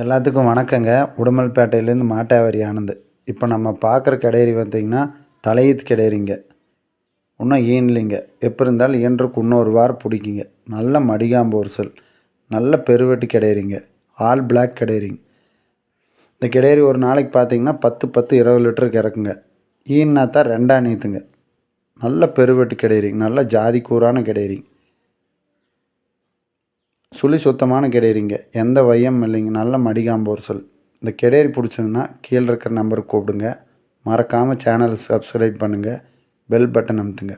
எல்லாத்துக்கும் வணக்கங்க. உடுமல்பேட்டையிலேருந்து மாட்டாவாரி ஆனந்த். இப்போ நம்ம பார்க்குற கடையரி பார்த்திங்கன்னா தலையீத்து கடையரிங்க இன்னும் ஈனலிங்க எப்போ இருந்தாலும் ஈன்றக்கு இன்னொரு வாரம் பிடிக்குங்க. நல்ல மடிகாம்பு ஒரிசல் நல்ல பெருவெட்டு கிடையரிங்க ஆல் பிளாக் கிடையரிங்க இந்த கிடையரி ஒரு நாளைக்கு பார்த்தீங்கன்னா பத்து பத்து இருபது லிட்டருக்கு இறக்குங்க ஈன்னா தான் ரெண்டாம் நீத்துங்க. நல்ல பெருவெட்டு கிடையரிங்க நல்ல ஜாதி கூறான கிடையறிங்க. சுழி சுத்தமான கிடையரிங்க எந்த வையம் இல்லைங்க. நல்ல மடிகாமல் ஒரு சொல். இந்த கிடையரி பிடிச்சதுன்னா கீழே இருக்கிற நம்பருக்கு கூப்பிடுங்க. மறக்காமல் சேனலை சப்ஸ்கிரைப் பண்ணுங்கள் பெல் பட்டன் அமுத்துங்க.